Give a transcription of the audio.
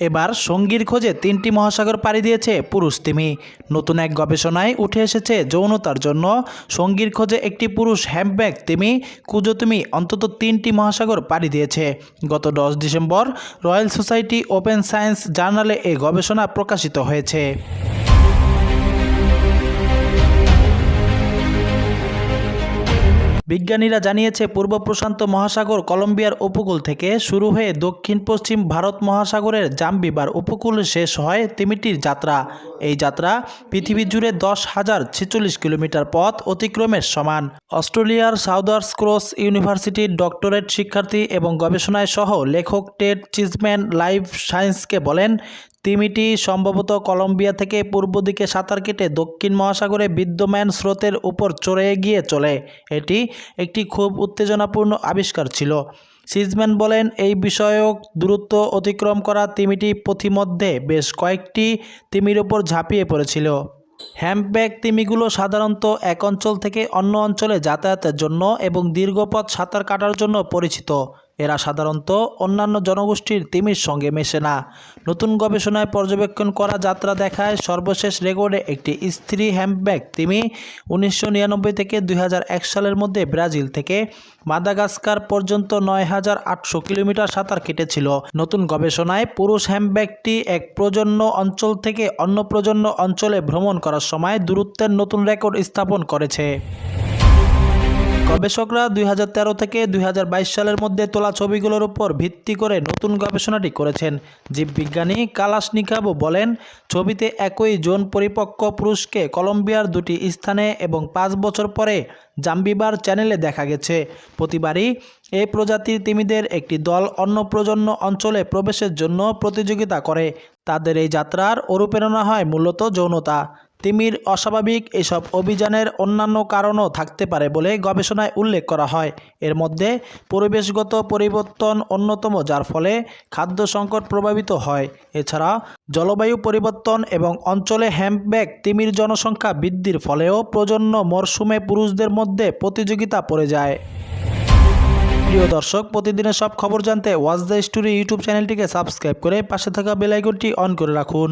এবার সঙ্গীর খোঁজে তিনটি মহাসাগর পাড়ি দিয়েছে পুরুষ তিমি। নতুন এক গবেষণায় উঠে এসেছে যৌনতার জন্য সঙ্গীর খোঁজে একটি পুরুষ হ্যাম্পব্যাগ তিমি, কুজো তিমি অন্তত তিনটি মহাসাগর পাড়ি দিয়েছে। গত দশ December Royal Society Open Science জার্নালে এই গবেষণা প্রকাশিত হয়েছে। বিজ্ঞানীরা জানিয়েছে, পূর্ব প্রশান্ত মহাসাগর কলম্বিয়ার উপকূল থেকে শুরু হয়ে দক্ষিণ পশ্চিম ভারত মহাসাগরের জাম্বিবার উপকূল শেষ হয় তিমিটির যাত্রা। এই যাত্রা পৃথিবী জুড়ে দশ হাজার ছেচল্লিশ কিলোমিটার পথ অতিক্রমের সমান। অস্ট্রেলিয়ার সাউদার্স ক্রস ইউনিভার্সিটির ডক্টরেট শিক্ষার্থী এবং গবেষণায় সহ লেখক টেড চিজম্যান লাইভ সায়েন্সকে বলেন তিমিটি সম্ভবত কলম্বিয়া থেকে পূর্ব দিকে সাঁতার কেটে দক্ষিণ মহাসাগরে বিদ্যমান স্রোতের উপর চড়ে গিয়ে চলে। এটি একটি খুব উত্তেজনাপূর্ণ আবিষ্কার ছিল। সিজম্যান বলেন, এই বিষয়ক দূরত্ব অতিক্রম করা তিমিটি পথিমধ্যে বেশ কয়েকটি তিমির ওপর ঝাঁপিয়ে পড়েছিল। হ্যাম্পব্যাগ তিমিগুলো সাধারণত এক অঞ্চল থেকে অন্য অঞ্চলে যাতায়াতের জন্য এবং দীর্ঘ পথ সাঁতার কাটার জন্য পরিচিত। এরা সাধারণত অন্যান্য জনগোষ্ঠীর তিমির সঙ্গে মেশে না। নতুন গবেষণায় পর্যবেক্ষণ করা যাত্রা দেখায় সর্বশেষ রেকর্ডে একটি স্ত্রী হ্যাম্পব্যাগ তিমি উনিশশো নিরানব্বই থেকে দুই হাজার এক সালের মধ্যে ব্রাজিল থেকে মাদাগাস্কার পর্যন্ত নয় হাজার আটশো কিলোমিটার সাঁতার কেটেছিল। নতুন গবেষণায় পুরুষ হ্যাম্পব্যাগটি এক প্রজন্ম অঞ্চল থেকে অন্য প্রজন্ম অঞ্চলে ভ্রমণ করার সময় দূরত্বের নতুন রেকর্ড স্থাপন করেছে। গবেষকরা দুই হাজার তেরো থেকে দুই হাজার বাইশ সালের মধ্যে তোলা ছবিগুলোর উপর ভিত্তি করে নতুন গবেষণাটি করেছেন। জীববিজ্ঞানী কালাশ নিকাবো বলেন, ছবিতে একই জোন পরিপক্ক পুরুষকে কলম্বিয়ার দুটি স্থানে এবং পাঁচ বছর পরে জাম্বিবার চ্যানেলে দেখা গেছে। প্রতিবারই এই প্রজাতির তিমিদের একটি দল অন্য প্রজন্ম অঞ্চলে প্রবেশের জন্য প্রতিযোগিতা করে। তাদের এই যাত্রার অনুপ্রেরণা হয় মূলত যৌনতা। তিমির অস্বাভাবিক এসব অভিযানের অন্যান্য কারণও থাকতে পারে বলে গবেষণায় উল্লেখ করা হয়। এর মধ্যে পরিবেশগত পরিবর্তন অন্যতম, যার ফলে খাদ্য সংকট প্রভাবিত হয়। এছাড়া জলবায়ু পরিবর্তন এবং অঞ্চলে হ্যাম্পব্যাগ তিমির জনসংখ্যা বৃদ্ধির ফলেও প্রজন্ম মরশুমে পুরুষদের মধ্যে প্রতিযোগিতা পড়ে যায়। প্রিয় দর্শক, প্রতিদিনের সব খবর জানতে ওয়াজ দ্য স্টোরি ইউটিউব চ্যানেলটিকে সাবস্ক্রাইব করে পাশে থাকা বেল আইকনটি অন করে রাখুন।